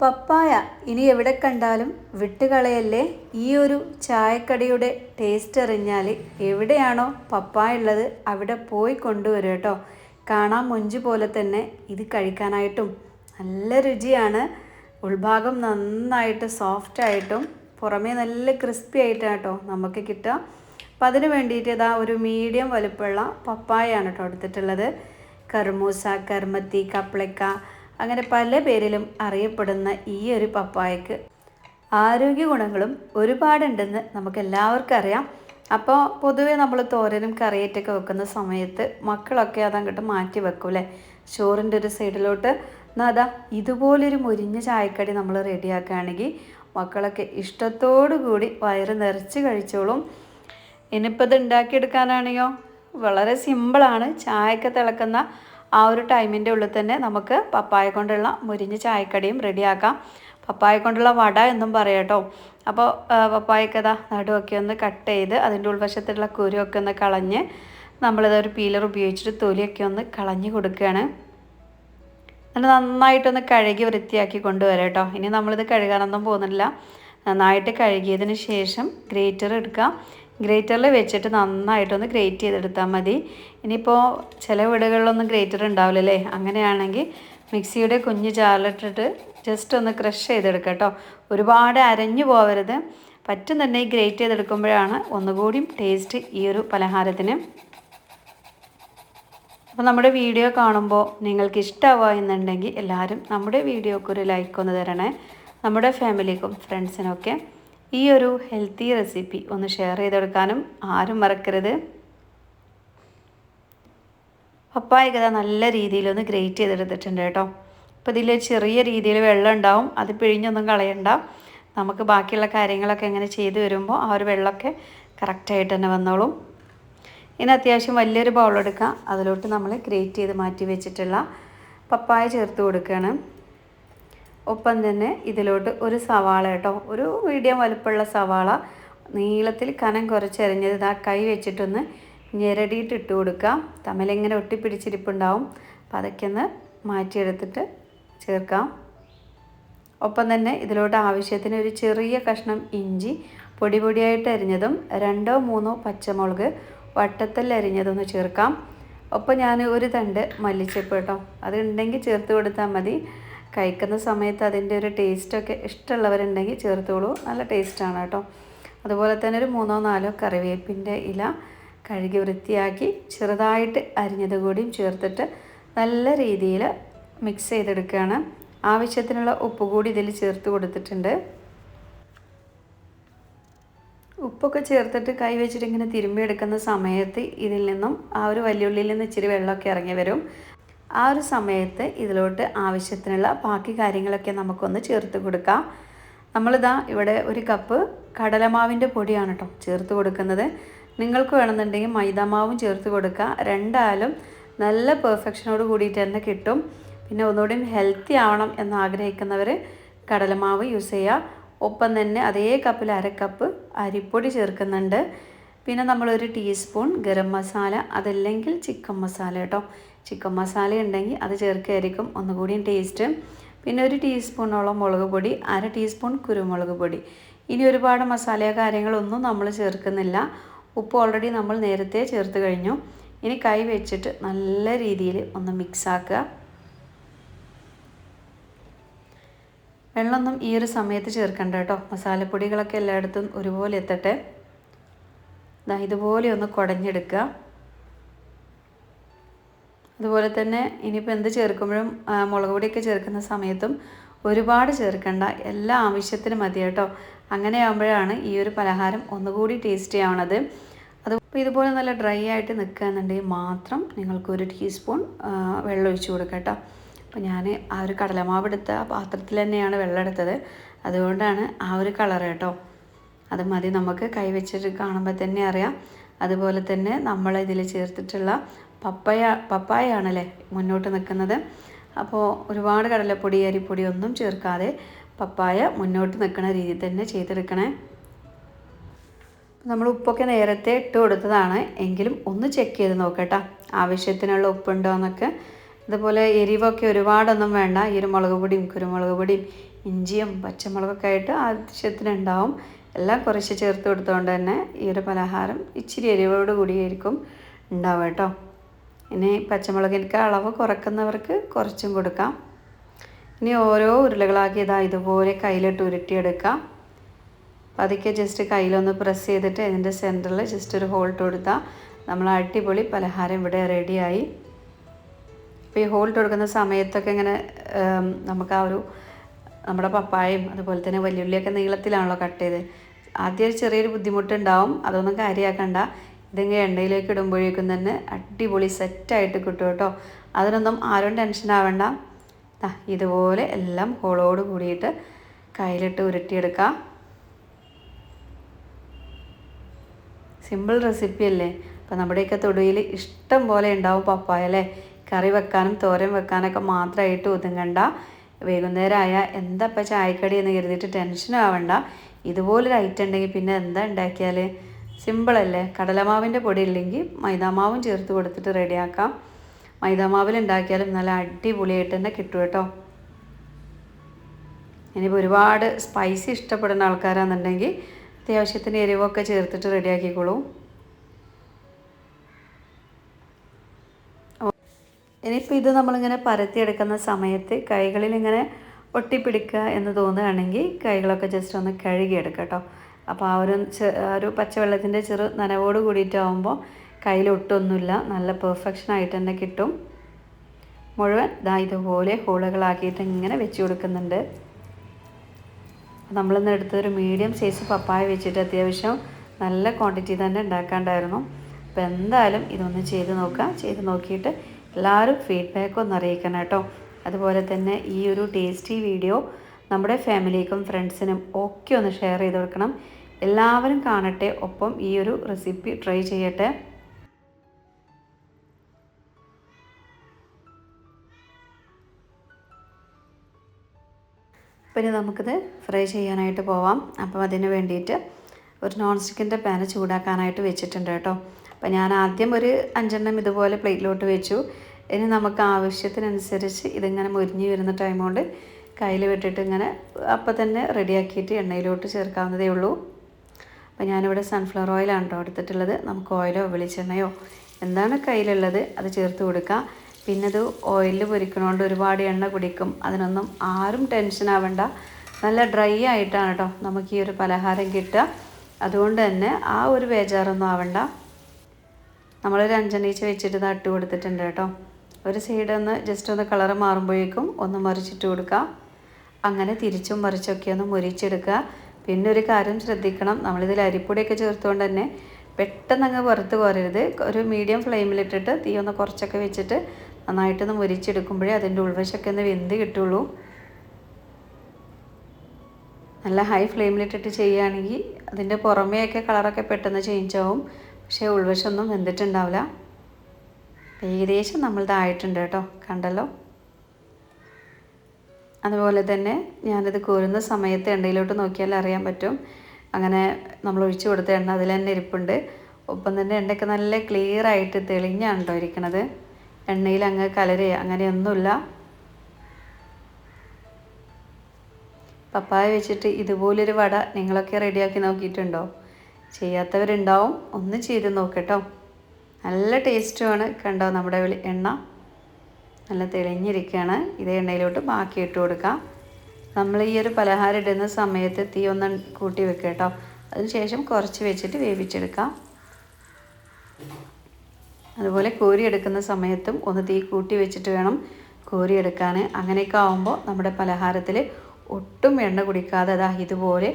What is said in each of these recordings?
പപ്പായ ഇനി എവിടെ കണ്ടാലും വിട്ടുകളയല്ലേ? ഈ ഒരു ചായക്കടിയുടെ ടേസ്റ്റ് അറിഞ്ഞാൽ എവിടെയാണോ പപ്പായ ഉള്ളത് അവിടെ പോയി കൊണ്ടുവരും കേട്ടോ കാണാൻ മൊഞ്ച് പോലെ തന്നെ ഇത് കഴിക്കാനായിട്ടും. നല്ല രുചിയാണ്. ഉൾഭാഗം നന്നായിട്ട് സോഫ്റ്റ് ആയിട്ടും പുറമേ നല്ല ക്രിസ്പി ആയിട്ടാണ് കേട്ടോ നമുക്ക് കിട്ടുക. അപ്പം അതിന് വേണ്ടിയിട്ട് ഇതാ ഒരു മീഡിയം വലുപ്പമുള്ള പപ്പായാണ് കേട്ടോ എടുത്തിട്ടുള്ളത്. കർമൂസ കർമ്മത്തി കപ്ലക്ക അങ്ങനെ പല പേരിലും അറിയപ്പെടുന്ന ഈ ഒരു പപ്പായക്ക് ആരോഗ്യ ഗുണങ്ങളും ഒരുപാടുണ്ടെന്ന് നമുക്ക് എല്ലാവർക്കും അറിയാം. അപ്പോൾ പൊതുവേ നമ്മൾ തോരനും കറിയേറ്റൊക്കെ വെക്കുന്ന സമയത്ത് മക്കളൊക്കെ അതങ്ങോട്ട് മാറ്റി വെക്കും അല്ലേ ചോറിന്റെ ഒരു സൈഡിലോട്ട്. എന്നാൽ അതാ ഇതുപോലൊരു മുരിഞ്ഞ ചായക്കടി നമ്മൾ റെഡിയാക്കുകയാണെങ്കിൽ മക്കളൊക്കെ ഇഷ്ടത്തോടു കൂടി വയറ് നിറച്ച് കഴിച്ചോളും. ഇനിയിപ്പോൾ ഇത് ഉണ്ടാക്കിയെടുക്കാനാണെയോ വളരെ സിമ്പിളാണ്. ചായക്ക് തിളക്കുന്ന ആ ഒരു ടൈമിന്റെ ഉള്ളിൽ തന്നെ നമുക്ക് പപ്പായ കൊണ്ടുള്ള മുരിഞ്ഞ ചായക്കടിയും റെഡിയാക്കാം. പപ്പായ കൊണ്ടുള്ള വട എന്നും പറയാം കേട്ടോ. അപ്പോൾ പപ്പായക്കഥ നടുവൊക്കെ ഒന്ന് കട്ട് ചെയ്ത് അതിന്റെ ഉൾവശത്തുള്ള കുരുവൊക്കെ ഒന്ന് കളഞ്ഞ് നമ്മളിത് ഒരു പീലർ ഉപയോഗിച്ചിട്ട് തൊലിയൊക്കെ ഒന്ന് കളഞ്ഞ് കൊടുക്കുകയാണ്. എന്നിട്ട് നന്നായിട്ടൊന്ന് കഴുകി വൃത്തിയാക്കി കൊണ്ടുവരാം കേട്ടോ. ഇനി നമ്മളിത് കഴുകാനൊന്നും പോകുന്നില്ല. നന്നായിട്ട് കഴുകിയതിന് ശേഷം ഗ്രേറ്റർ എടുക്കാം. ഗ്രേറ്ററിൽ വെച്ചിട്ട് നന്നായിട്ടൊന്ന് ഗ്രേറ്റ് ചെയ്തെടുത്താൽ മതി. ഇനിയിപ്പോൾ ചില വീടുകളിലൊന്നും ഗ്രേറ്റർ ഉണ്ടാവില്ല ഉണ്ടാവില്ലല്ലേ? അങ്ങനെയാണെങ്കിൽ മിക്സിയുടെ കുഞ്ഞ് ചാലിട്ടിട്ട് ജസ്റ്റ് ഒന്ന് ക്രഷ് ചെയ്തെടുക്കുക കേട്ടോ. ഒരുപാട് അരഞ്ഞു പോകരുത് പറ്റും തന്നെ ഈ ഗ്രേറ്റ് ചെയ്തെടുക്കുമ്പോഴാണ് ഒന്നുകൂടിയും ടേസ്റ്റ് ഈ ഒരു പലഹാരത്തിന്. അപ്പോൾ നമ്മുടെ വീഡിയോ കാണുമ്പോൾ നിങ്ങൾക്ക് ഇഷ്ടമാവുക എന്നുണ്ടെങ്കിൽ എല്ലാവരും നമ്മുടെ വീഡിയോക്ക് ഒരു ലൈക്ക് ഒന്ന് തരണേ. നമ്മുടെ ഫാമിലിക്കും ഫ്രണ്ട്സിനൊക്കെ ഈ ഒരു ഹെൽത്തി റെസിപ്പി ഒന്ന് ഷെയർ ചെയ്ത് കൊടുക്കാനും ആരും മറക്കരുത്. പപ്പായ കഥ നല്ല രീതിയിലൊന്ന് ഗ്രേറ്റ് ചെയ്തെടുത്തിട്ടുണ്ട് കേട്ടോ. അപ്പോൾ ഇതിൽ ചെറിയ രീതിയിൽ വെള്ളം ഉണ്ടാവും. അത് പിഴിഞ്ഞൊന്നും കളയണ്ട. നമുക്ക് ബാക്കിയുള്ള കാര്യങ്ങളൊക്കെ എങ്ങനെ ചെയ്ത് വരുമ്പോൾ ആ ഒരു വെള്ളമൊക്കെ കറക്റ്റായിട്ട് തന്നെ വന്നോളും. ഇനി അത്യാവശ്യം വലിയൊരു ബൗൾ അതിലോട്ട് നമ്മൾ ഗ്രേറ്റ് ചെയ്ത് മാറ്റി വെച്ചിട്ടുള്ള പപ്പായ ചേർത്ത് കൊടുക്കുകയാണ് ഒപ്പം തന്നെ ഇതിലോട്ട് ഒരു സവാള കേട്ടോ. ഒരു മീഡിയം വലുപ്പമുള്ള സവാള നീളത്തിൽ കനം കുറച്ചരിഞ്ഞത് ഇതാ കൈ വെച്ചിട്ടൊന്ന് ഞെരടിയിട്ട് ഇട്ട് കൊടുക്കുക തമ്മിലിങ്ങനെ ഒട്ടിപ്പിടിച്ചിരിപ്പുണ്ടാവും. അപ്പം അതൊക്കെ ഒന്ന് മാറ്റിയെടുത്തിട്ട് ചേർക്കാം. ഒപ്പം തന്നെ ഇതിലോട്ട് ആവശ്യത്തിന് ഒരു ചെറിയ കഷ്ണം ഇഞ്ചി പൊടി പൊടിയായിട്ട് അരിഞ്ഞതും രണ്ടോ മൂന്നോ പച്ചമുളക് വട്ടത്തിൽ അരിഞ്ഞതൊന്ന് ചേർക്കാം. ഒപ്പം ഞാൻ ഒരു തണ്ട് മല്ലിച്ചപ്പ് കേട്ടോ. അതുണ്ടെങ്കിൽ ചേർത്ത് കൊടുത്താൽ മതി. കഴിക്കുന്ന സമയത്ത് അതിന്റെ ഒരു ടേസ്റ്റൊക്കെ ഇഷ്ടമുള്ളവരുണ്ടെങ്കിൽ ചേർത്തോളൂ. നല്ല ടേസ്റ്റാണ് കേട്ടോ. അതുപോലെ തന്നെ ഒരു മൂന്നോ നാലോ കറിവേപ്പിന്റെ ഇല കഴുകി വൃത്തിയാക്കി ചെറുതായിട്ട് അരിഞ്ഞത് കൂടിയും ചേർത്തിട്ട് നല്ല രീതിയിൽ മിക്സ് ചെയ്തെടുക്കുകയാണ്. ആവശ്യത്തിനുള്ള ഉപ്പ് കൂടി ഇതിൽ ചേർത്ത് കൊടുത്തിട്ടുണ്ട്. ഉപ്പൊക്കെ ചേർത്തിട്ട് കൈ വെച്ചിട്ട് ഇങ്ങനെ തിരുമ്മിയെടുക്കുന്ന സമയത്ത് ഇതിൽ നിന്നും ആ ഒരു വലിയുള്ളിയിൽ നിന്ന് ഇച്ചിരി വെള്ളമൊക്കെ ഇറങ്ങി വരും. ആ ഒരു സമയത്ത് ഇതിലോട്ട് ആവശ്യത്തിനുള്ള ബാക്കി കാര്യങ്ങളൊക്കെ നമുക്കൊന്ന് ചേർത്ത് കൊടുക്കാം. നമ്മളിതാ ഇവിടെ ഒരു കപ്പ് കടലമാവിന്റെ പൊടിയാണ് കേട്ടോ ചേർത്ത് കൊടുക്കുന്നത്. നിങ്ങൾക്ക് വേണമെന്നുണ്ടെങ്കിൽ മൈദാമാവും ചേർത്ത് കൊടുക്കുക. രണ്ടായാലും നല്ല പെർഫെക്ഷനോട് കൂടിയിട്ട് തന്നെ കിട്ടും. പിന്നെ ഒന്നുകൂടി ഹെൽത്തി ആവണം എന്ന് ആഗ്രഹിക്കുന്നവർ കടലമാവ് യൂസ് ചെയ്യുക. ഒപ്പം തന്നെ അതേ കപ്പിൽ അര കപ്പ് അരിപ്പൊടി ചേർക്കുന്നുണ്ട്. പിന്നെ നമ്മളൊരു ടീസ്പൂൺ ഗരം മസാല അതല്ലെങ്കിൽ ചിക്കൻ മസാല കേട്ടോ ചിക്കൻ മസാല ഉണ്ടെങ്കിൽ അത് ചേർക്കുകയായിരിക്കും. ഒന്നുകൂടിയും ടേസ്റ്റ് പിന്നെ ഒരു ടീസ്പൂണോളം മുളക് പൊടി അര ടീസ്പൂൺ കുരുമുളക് പൊടി. ഇനി ഒരുപാട് മസാല കാര്യങ്ങളൊന്നും നമ്മൾ ചേർക്കുന്നില്ല. ഉപ്പ് ഓൾറെഡി നമ്മൾ നേരത്തെ ചേർത്ത് കഴിഞ്ഞു. ഇനി കൈ വെച്ചിട്ട് നല്ല രീതിയിൽ ഒന്ന് മിക്സാക്കുക വെള്ളമൊന്നും ഈ ഒരു സമയത്ത് ചേർക്കണ്ട കേട്ടോ. മസാലപ്പൊടികളൊക്കെ എല്ലായിടത്തും ഒരുപോലെ എത്തട്ടെ. ഇതുപോലെ ഒന്ന് കുടഞ്ഞെടുക്കുക. അതുപോലെ തന്നെ ഇനിയിപ്പോൾ എന്ത് ചേർക്കുമ്പോഴും മുളക് പൊടിയൊക്കെ ചേർക്കുന്ന സമയത്തും ഒരുപാട് ചേർക്കണ്ട. എല്ലാ ആവശ്യത്തിനും മതി കേട്ടോ. അങ്ങനെ ആകുമ്പോഴാണ് ഈ ഒരു പലഹാരം ഒന്നുകൂടി ടേസ്റ്റി ആവണത് അത് ഇതുപോലെ നല്ല ഡ്രൈ ആയിട്ട് നിൽക്കുകയെന്നുണ്ടെങ്കിൽ മാത്രം നിങ്ങൾക്ക് ഒരു ടീസ്പൂൺ വെള്ളം ഒഴിച്ച് കൊടുക്കുക കേട്ടോ. അപ്പോൾ ഞാൻ ആ ഒരു കടലമാവ് എടുത്ത പാത്രത്തിൽ തന്നെയാണ് വെള്ളം എടുത്തത്. അതുകൊണ്ടാണ് ആ ഒരു കളർ കേട്ടോ. അത് മതി. നമുക്ക് കൈ വെച്ചിട്ട് കാണുമ്പോൾ തന്നെ അറിയാം. അതുപോലെ തന്നെ നമ്മൾ ഇതിൽ ചേർത്തിട്ടുള്ള പപ്പയ പപ്പായ ആണല്ലേ മുന്നോട്ട് നിൽക്കുന്നത്. അപ്പോൾ ഒരുപാട് കടലപ്പൊടി അരിപ്പൊടി ഒന്നും ചേർക്കാതെ പപ്പായ മുന്നോട്ട് നിൽക്കുന്ന രീതിയിൽ തന്നെ ചെയ്തെടുക്കണേ. നമ്മൾ ഉപ്പൊക്കെ നേരത്തെ ഇട്ട് കൊടുത്തതാണ്. എങ്കിലും ഒന്ന് ചെക്ക് ചെയ്ത് നോക്കട്ടോ. ആവശ്യത്തിനുള്ള ഉപ്പുണ്ടോ എന്നൊക്കെ. അതുപോലെ എരിവൊക്കെ ഒരുപാടൊന്നും വേണ്ട. ഈ ഒരു മുളക് പൊടിയും കുരുമുളക് പൊടിയും ഇഞ്ചിയും പച്ചമുളകൊക്കെ ആയിട്ട് ആവശ്യത്തിനുണ്ടാവും. എല്ലാം കുറച്ച് ചേർത്ത് കൊടുത്തുകൊണ്ട് തന്നെ ഈ ഒരു പലഹാരം ഇച്ചിരി എരിവോട് കൂടിയായിരിക്കും ഉണ്ടാവുക കേട്ടോ. ഇനി പച്ചമുളകിന്റെ അളവ് കുറക്കുന്നവർക്ക് കുറച്ചും കൊടുക്കാം. ഇനി ഓരോ ഉരുളകളാക്കി ഇതാ ഇതുപോലെ കയ്യിലിട്ട് ഉരുട്ടിയെടുക്കാം. പതുക്കെ ജസ്റ്റ് കയ്യിലൊന്ന് പ്രസ് ചെയ്തിട്ട് ഇതിന്റെ സെന്ററിൽ ജസ്റ്റ് ഒരു ഹോൾട്ട് കൊടുത്താൽ നമ്മൾ അടിപൊളി പലഹാരം ഇവിടെ റെഡിയായി അപ്പോൾ ഈ ഹോൾട്ട് കൊടുക്കുന്ന സമയത്തൊക്കെ ഇങ്ങനെ നമുക്ക് ആ ഒരു നമ്മുടെ പപ്പായയും അതുപോലെ തന്നെ വലിയുള്ളിയൊക്കെ നീളത്തിലാണല്ലോ കട്ട് ചെയ്ത്. ആദ്യം ഒരു ചെറിയൊരു ബുദ്ധിമുട്ടുണ്ടാവും. അതൊന്നും കാര്യമാക്കണ്ട ഇതിങ്ങനെ എണ്ണയിലേക്ക് ഇടുമ്പോഴേക്കും തന്നെ അടിപൊളി സെറ്റായിട്ട് കിട്ടും കേട്ടോ. അതിനൊന്നും ആരും ടെൻഷൻ ആവണ്ട. ഇതുപോലെ എല്ലാം ഹോളോട് കൂടിയിട്ട് കയ്യിലിട്ട് ഉരുട്ടിയെടുക്കാം. സിമ്പിൾ റെസിപ്പി അല്ലേ? അപ്പോൾ നമ്മുടെയൊക്കെ തൊടുയിൽ ഇഷ്ടം പോലെ ഉണ്ടാവും പപ്പായ അല്ലേ? കറി വെക്കാനും തോരൻ വെക്കാനൊക്കെ മാത്രമായിട്ട് ഒതുങ്ങണ്ട. വൈകുന്നേരമായ എന്താ ഇപ്പം ചായക്കടി എന്ന് കരുതിയിട്ട് ടെൻഷൻ ആവണ്ട. ഇതുപോലൊരു ഐറ്റം ഉണ്ടെങ്കിൽ പിന്നെ എന്താ ഉണ്ടാക്കിയാൽ സിമ്പിളല്ലേ? കടലമാവിന്റെ പൊടി ഇല്ലെങ്കിൽ മൈദാമാവും ചേർത്ത് കൊടുത്തിട്ട് റെഡിയാക്കാം. മൈദാമാവിൽ ഉണ്ടാക്കിയാലും നല്ല അടിപൊളിയായിട്ട് തന്നെ കിട്ടും കേട്ടോ. ഇനിയിപ്പോൾ ഒരുപാട് സ്പൈസി ഇഷ്ടപ്പെടുന്ന ആൾക്കാരാണെന്നുണ്ടെങ്കിൽ അത്യാവശ്യത്തിന് എരിവൊക്കെ ചേർത്തിട്ട് റെഡിയാക്കിക്കോളൂ. ഇനിയിപ്പോൾ ഇത് നമ്മളിങ്ങനെ പരത്തിയെടുക്കുന്ന സമയത്ത് കൈകളിൽ ഇങ്ങനെ ഒട്ടിപ്പിടിക്കുക എന്ന് തോന്നുകയാണെങ്കിൽ കൈകളൊക്കെ ജസ്റ്റ് ഒന്ന് കഴുകിയെടുക്കാം കേട്ടോ. അപ്പോൾ ആ ഒരു ഒരു പച്ചവെള്ളത്തിന്റെ ചെറു നനവോട് കൂടിയിട്ടാവുമ്പോൾ കയ്യിൽ ഒട്ടൊന്നുമില്ല നല്ല പെർഫെക്ഷൻ ആയിട്ട് തന്നെ കിട്ടും. മുഴുവൻ ഇതാ ഇതുപോലെ ഹോളുകളാക്കിയിട്ട് ഇങ്ങനെ വെച്ച് കൊടുക്കുന്നുണ്ട്. നമ്മളിന്ന് എടുത്തൊരു മീഡിയം സൈസ് പപ്പായ വെച്ചിട്ട് അത്യാവശ്യം നല്ല ക്വാണ്ടിറ്റി തന്നെ ഉണ്ടാക്കാണ്ടായിരുന്നു. അപ്പോൾ എന്തായാലും ഇതൊന്ന് ചെയ്ത് നോക്കാം. ചെയ്ത് നോക്കിയിട്ട് എല്ലാവരും ഫീഡ്ബാക്ക് ഒന്ന് അറിയിക്കണം കേട്ടോ. അതുപോലെ തന്നെ ഈ ഒരു ടേസ്റ്റി വീഡിയോ നമ്മുടെ ഫാമിലിക്കും ഫ്രണ്ട്സിനും ഒക്കെ ഒന്ന് ഷെയർ ചെയ്ത് കൊടുക്കണം. എല്ലാവരും കാണട്ടെ. ഒപ്പം ഈ ഒരു റെസിപ്പി ട്രൈ ചെയ്യട്ടെ. പിന്നെ നമുക്കിത് ഫ്രൈ ചെയ്യാനായിട്ട് പോവാം. അപ്പം അതിന് വേണ്ടിയിട്ട് ഒരു നോൺ സ്റ്റിക്കിന്റെ പാന് ചൂടാക്കാനായിട്ട് വെച്ചിട്ടുണ്ട് കേട്ടോ. അപ്പോൾ ഞാൻ ആദ്യം ഒരു അഞ്ചെണ്ണം ഇതുപോലെ പ്ലേറ്റിലോട്ട് വെച്ചു. ഇനി നമുക്ക് ആവശ്യത്തിനനുസരിച്ച് ഇതിങ്ങനെ മുരിഞ്ഞ് വരുന്ന ടൈം കൊണ്ട് കയ്യിൽ വിട്ടിട്ട് ഇങ്ങനെ അപ്പം തന്നെ റെഡിയാക്കിയിട്ട് എണ്ണയിലോട്ട് ചേർക്കാവുന്നതേ ഉള്ളൂ. അപ്പോൾ ഞാനിവിടെ സൺഫ്ലവർ ഓയിലാണ് കേട്ടോ എടുത്തിട്ടുള്ളത്. നമുക്ക് ഓയിലോ വെളിച്ചെണ്ണയോ എന്താണ് കയ്യിലുള്ളത് അത് ചേർത്ത് കൊടുക്കുക പിന്നെ അത് ഓയിലിൽ പൊരിക്കണോണ്ട് ഒരുപാട് എണ്ണ കുടിക്കും. അതിനൊന്നും ആരും ടെൻഷൻ ആവണ്ട. നല്ല ഡ്രൈ ആയിട്ടാണ് കേട്ടോ നമുക്ക് ഈ ഒരു പലഹാരം കിട്ടുക. അതുകൊണ്ട് തന്നെ ആ ഒരു ബേജാറൊന്നും ആവണ്ട. നമ്മളൊരു അഞ്ചെണ്ണീച്ച് വെച്ചിട്ട് തട്ട് കൊടുത്തിട്ടുണ്ട് കേട്ടോ ഒരു സൈഡ് ഒന്ന് ജസ്റ്റ് ഒന്ന് കളറ് മാറുമ്പോഴേക്കും ഒന്ന് മറിച്ചിട്ട് കൊടുക്കുക അങ്ങനെ തിരിച്ചും മറിച്ചൊക്കെ ഒന്ന് മുരിച്ചെടുക്കുക. പിന്നെ ഒരു കാര്യം ശ്രദ്ധിക്കണം. നമ്മളിതിൽ അരിപ്പൊടിയൊക്കെ ചേർത്തുകൊണ്ട് തന്നെ പെട്ടെന്ന് അങ്ങ് പുറത്ത് പോരരുത് ഒരു മീഡിയം ഫ്ലെയിമിലിട്ടിട്ട് തീ ഒന്ന് കുറച്ചൊക്കെ വെച്ചിട്ട് നന്നായിട്ടൊന്ന് മുരിച്ചെടുക്കുമ്പോഴേ അതിന്റെ ഉൾവശമൊക്കെ ഒന്ന് വെന്ത് കിട്ടുള്ളൂ. നല്ല ഹൈ ഫ്ലെയിമിലിട്ടിട്ട് ചെയ്യുകയാണെങ്കിൽ അതിന്റെ പുറമേയൊക്കെ കളറൊക്കെ പെട്ടെന്ന് ചേഞ്ച് ആവും പക്ഷേ ഉൾവശമൊന്നും വെന്തിട്ടുണ്ടാവില്ല. ഏകദേശം നമ്മളിതായിട്ടുണ്ട് കേട്ടോ. കണ്ടല്ലോ? അതുപോലെ തന്നെ ഞാനിത് കോരുന്ന സമയത്ത് എണ്ണയിലോട്ട് നോക്കിയാൽ അറിയാൻ പറ്റും. അങ്ങനെ നമ്മൾ ഒഴിച്ചു കൊടുത്ത എണ്ണ അതിൽ തന്നെ ഇരിപ്പുണ്ട്. ഒപ്പം തന്നെ എണ്ണയൊക്കെ നല്ല ക്ലിയർ ആയിട്ട് തെളിഞ്ഞാണ് കേട്ടോ ഇരിക്കണത്. എണ്ണയിൽ അങ്ങ് കലരെ അങ്ങനെയൊന്നുമില്ല. പപ്പായ വെച്ചിട്ട് ഇതുപോലൊരു വട നിങ്ങളൊക്കെ റെഡിയാക്കി നോക്കിയിട്ടുണ്ടോ? ചെയ്യാത്തവരുണ്ടാവും. ഒന്ന് ചെയ്ത് നോക്കട്ടോ നല്ല ടേസ്റ്റുമാണ് കണ്ടോ നമ്മുടെ എണ്ണ. നല്ല തെളിഞ്ഞിരിക്കുകയാണ് ഇതേ എണ്ണയിലോട്ട് ബാക്കി ഇട്ട് കൊടുക്കാം. നമ്മൾ ഈ ഒരു പലഹാരം ഇടുന്ന സമയത്ത് തീ ഒന്ന് കൂട്ടി വെക്കുക കേട്ടോ. അതിനുശേഷം കുറച്ച് വെച്ചിട്ട് വേവിച്ചെടുക്കാം. അതുപോലെ കോരി എടുക്കുന്ന സമയത്തും ഒന്ന് തീ കൂട്ടി വെച്ചിട്ട് വേണം കോരി എടുക്കാൻ അങ്ങനെയൊക്കെ ആകുമ്പോൾ നമ്മുടെ പലഹാരത്തിൽ ഒട്ടും എണ്ണ കുടിക്കാതെ അതാ ഇതുപോലെ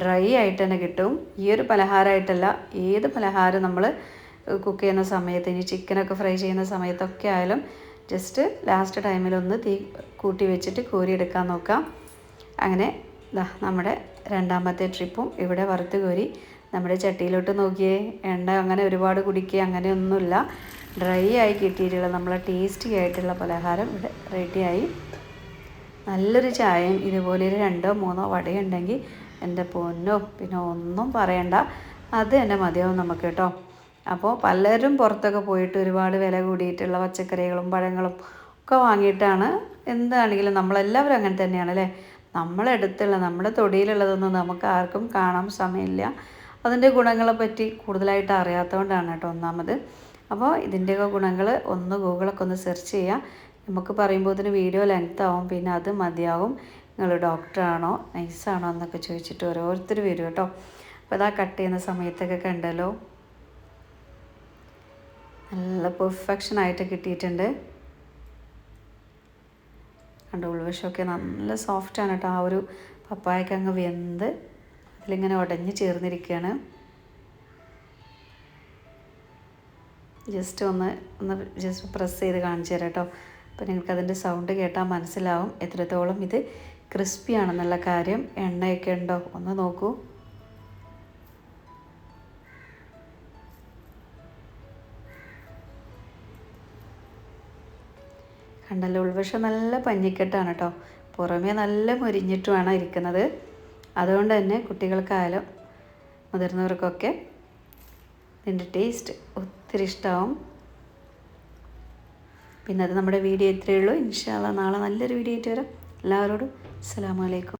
ഡ്രൈ ആയിട്ട് തന്നെ കിട്ടും. ഈ ഒരു പലഹാരമായിട്ടല്ല ഏത് പലഹാരം നമ്മൾ കുക്ക് ചെയ്യുന്ന സമയത്ത് ഇനി ചിക്കനൊക്കെ ഫ്രൈ ചെയ്യുന്ന സമയത്തൊക്കെ ആയാലും ജസ്റ്റ് ലാസ്റ്റ് ടൈമിലൊന്ന് തീ കൂട്ടി വെച്ചിട്ട് കോരിയെടുക്കാൻ നോക്കാം. അങ്ങനെ നമ്മുടെ രണ്ടാമത്തെ ട്രിപ്പും ഇവിടെ വറുത്ത് കോരി നമ്മുടെ ചട്ടിയിലോട്ട് നോക്കിയേ. എണ്ണ അങ്ങനെ ഒരുപാട് കുടിക്കുക അങ്ങനെയൊന്നുമില്ല. ഡ്രൈ ആയി കിട്ടിയിട്ടുള്ള നമ്മളെ ടേസ്റ്റി ആയിട്ടുള്ള പലഹാരം ഇവിടെ റെഡിയായി നല്ലൊരു ചായയും ഇതുപോലെ ഒരു രണ്ടോ മൂന്നോ വടയുണ്ടെങ്കിൽ എന്റെ പൊന്നോ പിന്നെ ഒന്നും പറയണ്ട. അത് തന്നെ മതിയാവും നമുക്ക് കേട്ടോ. അപ്പോൾ പലരും പുറത്തൊക്കെ പോയിട്ട് ഒരുപാട് വില കൂടിയിട്ടുള്ള പച്ചക്കറികളും പഴങ്ങളും ഒക്കെ വാങ്ങിയിട്ടാണ് എന്താണെങ്കിലും നമ്മളെല്ലാവരും അങ്ങനെ തന്നെയാണ് അല്ലേ? നമ്മളെടുത്തുള്ള നമ്മുടെ തൊടിയിലുള്ളതൊന്നും നമുക്ക് ആർക്കും കാണാൻ സമയമില്ല. അതിന്റെ ഗുണങ്ങളെ പറ്റി കൂടുതലായിട്ട് അറിയാത്തതുകൊണ്ടാണ് കേട്ടോ ഒന്നാമത്. അപ്പോൾ ഇതിന്റെയൊക്കെ ഗുണങ്ങൾ ഒന്ന് ഗൂഗിളൊക്കെ ഒന്ന് സെർച്ച് ചെയ്യുക. നമുക്ക് പറയുമ്പോൾ ഇതിന് വീഡിയോ ലെങ്ത് ആവും പിന്നെ അത് മതിയാവും. നിങ്ങൾ ഡോക്ടറാണോ നൈസാണോ എന്നൊക്കെ ചോദിച്ചിട്ട് ഓരോരുത്തർ വരും കേട്ടോ. അപ്പോൾ ഇതാ കട്ട് ചെയ്യുന്ന സമയത്തൊക്കെ കണ്ടല്ലോ. നല്ല പെർഫെക്ഷൻ ആയിട്ട് കിട്ടിയിട്ടുണ്ട്. കണ്ടു ഉൾവശമൊക്കെ നല്ല സോഫ്റ്റാണ് കേട്ടോ. ആ ഒരു പപ്പായക്ക് അങ്ങ് വെന്ത് അതിലിങ്ങനെ ഉടഞ്ഞു ചേർന്നിരിക്കുകയാണ്. ജസ്റ്റ് ഒന്ന് ഒന്ന് ജസ്റ്റ് പ്രസ് ചെയ്ത് കാണിച്ചു തരാം കേട്ടോ. അപ്പോൾ നിങ്ങൾക്ക് അതിന്റെ സൗണ്ട് കേട്ടാൽ മനസ്സിലാവും. എത്രത്തോളം ഇത് ക്രിസ്പി ആണെന്നുള്ള കാര്യം. എണ്ണയൊക്കെ ഉണ്ടോ? ഒന്ന് നോക്കൂ. കണ്ടല്ലോ ഉൾവശം നല്ല പഞ്ഞിക്കെട്ടാണ് കേട്ടോ പുറമേ നല്ല മുരിഞ്ഞിട്ടുമാണ് ഇരിക്കുന്നത്. അതുകൊണ്ട് തന്നെ കുട്ടികൾക്കായാലും മുതിർന്നവർക്കൊക്കെ ഇതിന്റെ ടേസ്റ്റ് ഒത്തിരി ഇഷ്ടമാവും പിന്നെ അത് നമ്മുടെ വീഡിയോ ഇത്രയേ ഉള്ളൂ. ഇൻഷാല്ല നാളെ നല്ലൊരു വീഡിയോ ആയിട്ട് വരാം. എല്ലാവരോടും അസ്സാം വലൈക്കും